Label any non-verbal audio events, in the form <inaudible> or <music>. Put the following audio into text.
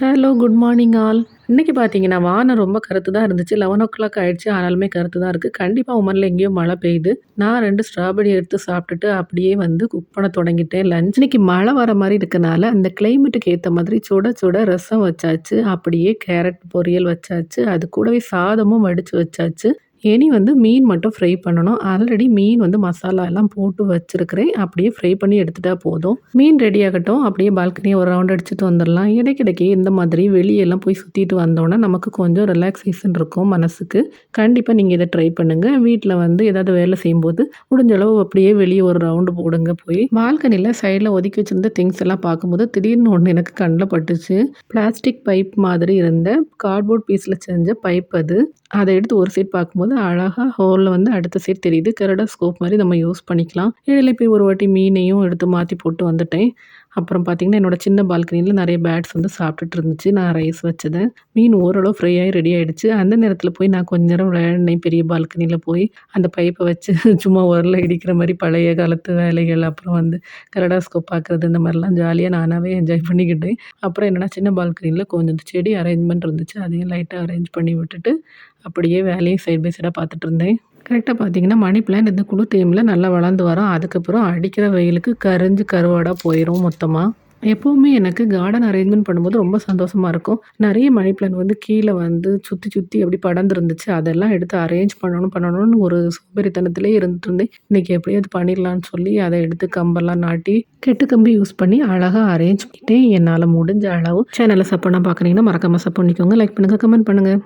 Hello good morning all இன்றைக்கி பார்த்தீங்கன்னா வானம் ரொம்ப கருத்து தான் இருந்துச்சு. லெவன் ஓ கிளாக் ஆகிடுச்சு ஆனாலுமே கருத்து தான் இருக்குது கண்டிப்பாக உமரில் எங்கேயோ மழை பெய்யுது. நான் ரெண்டு ஸ்ட்ராபெரி எடுத்து சாப்பிட்டுட்டு அப்படியே வந்து குக் பண்ண தொடங்கிட்டேன். லஞ்ச் இன்னைக்கு மழை வர மாதிரி இருக்கனால அந்த கிளைமேட்டுக்கு ஏற்ற மாதிரி சுட சுட ரசம் வச்சாச்சு. அப்படியே கேரட் பொரியல் வச்சாச்சு. அது கூடவே சாதமும் வடித்து வச்சாச்சு. இனி வந்து மீன் மட்டும் ஃப்ரை பண்ணணும். ஆல்ரெடி மீன் வந்து மசாலா எல்லாம் போட்டு வச்சுருக்கிறேன். அப்படியே ஃப்ரை பண்ணி எடுத்துட்டா போதும். மீன் ரெடி ஆகட்டும். அப்படியே பால்கனியை ஒரு ரவுண்ட் அடிச்சுட்டு வந்துடலாம். இடைக்கிடைக்கி இந்த மாதிரி வெளியெல்லாம் போய் சுற்றிட்டு வந்தோன்னா நமக்கு கொஞ்சம் ரிலாக்ஸேஷன் இருக்கும் மனசுக்கு. கண்டிப்பாக நீங்கள் இதை ட்ரை பண்ணுங்கள் வீட்டில் வந்து ஏதாவது வேலை செய்யும்போது முடிஞ்ச அளவு அப்படியே வெளியே ஒரு ரவுண்டு போடுங்க போய். பால்கனியில் சைடில் ஒதுக்கி வச்சுருந்த திங்ஸ் எல்லாம் பார்க்கும்போது திடீர்னு ஒன்று எனக்கு கண்ணில் பட்டுச்சு. பிளாஸ்டிக் பைப் மாதிரி இருந்த கார்ட்போர்ட் பீஸில் செஞ்ச பைப் அது. அதை எடுத்து ஒரு சைட் பார்க்கும்போது அழகாக ஹோலில் வந்து அடுத்த சைட் தெரியுது கரடா ஸ்கோப் மாதிரி நம்ம யூஸ் பண்ணிக்கலாம். இடையில போய் ஒரு வாட்டி மீனையும் எடுத்து மாற்றி போட்டு வந்துட்டேன். அப்புறம் பார்த்திங்கன்னா என்னோடய சின்ன பால்கனியில் நிறைய பேட்ஸ் வந்து சாப்பிட்டுட்டு இருந்துச்சு நான் ரைஸ் வச்சதை. மீன் ஓரளவு ஃப்ரை ஆகி ரெடி ஆகிடுச்சு அந்த நேரத்தில் போய் நான் கொஞ்ச நேரம் விளையாடினேன். பெரிய பால்கனியில் போய் அந்த பைப்பை வச்சு <laughs> சும்மா உரல இடிக்கிற மாதிரி பழைய காலத்து வேலைகள் அப்புறம் வந்து கரடாஸ்கோப் பார்க்குறது இந்த மாதிரிலாம் ஜாலியாக நானாகவே என்ஜாய் பண்ணிக்கிட்டேன். அப்புறம் என்னென்னா சின்ன பால்கனியில் கொஞ்சம் செடி அரேஞ்ச்மெண்ட் இருந்துச்சு. அதையும் லைட்டாக அரேஞ்ச் பண்ணி விட்டுட்டு அப்படியே வேலையும் சைட் பை சைடாக பார்த்துட்டு இருந்தேன் கரெக்டாக பார்த்தீங்கன்னா மணி பிளான்ட் இந்த குளிர் டைமில் நல்லா வளர்ந்து வரும். அதுக்கப்புறம் அடிக்கிற வெயிலுக்கு கரைஞ்சி கருவாடாக போயிடும் மொத்தமாக எப்போவுமே எனக்கு கார்டன் அரேஞ்ச்மெண்ட் பண்ணும்போது ரொம்ப சந்தோஷமாக இருக்கும். நிறைய மணி பிளான் வந்து கீழே வந்து சுற்றி சுற்றி அப்படி படர்ந்துருந்துச்சு. அதெல்லாம் எடுத்து அரேஞ்ச் பண்ணணும் பண்ணணும்னு ஒரு சோம்பேறித்தனத்திலே இருந்துட்டு இருந்தேன் இன்றைக்கி எப்படியாவது பண்ணிடலான்னு சொல்லி அதை எடுத்து கம்பெல்லாம் நாட்டி கெட்டு கம்பி யூஸ் பண்ணி அழகாக அரேஞ்ச் பண்ணிட்டேன். என்னால் முடிஞ்ச அளவு. சேனலை சப்போர்ட் பார்க்குறீங்கன்னா மறக்காமல் சப்போர்ட் பண்ணிக்கோங்க. லைக் பண்ணுங்கள் கமெண்ட் பண்ணுங்கள்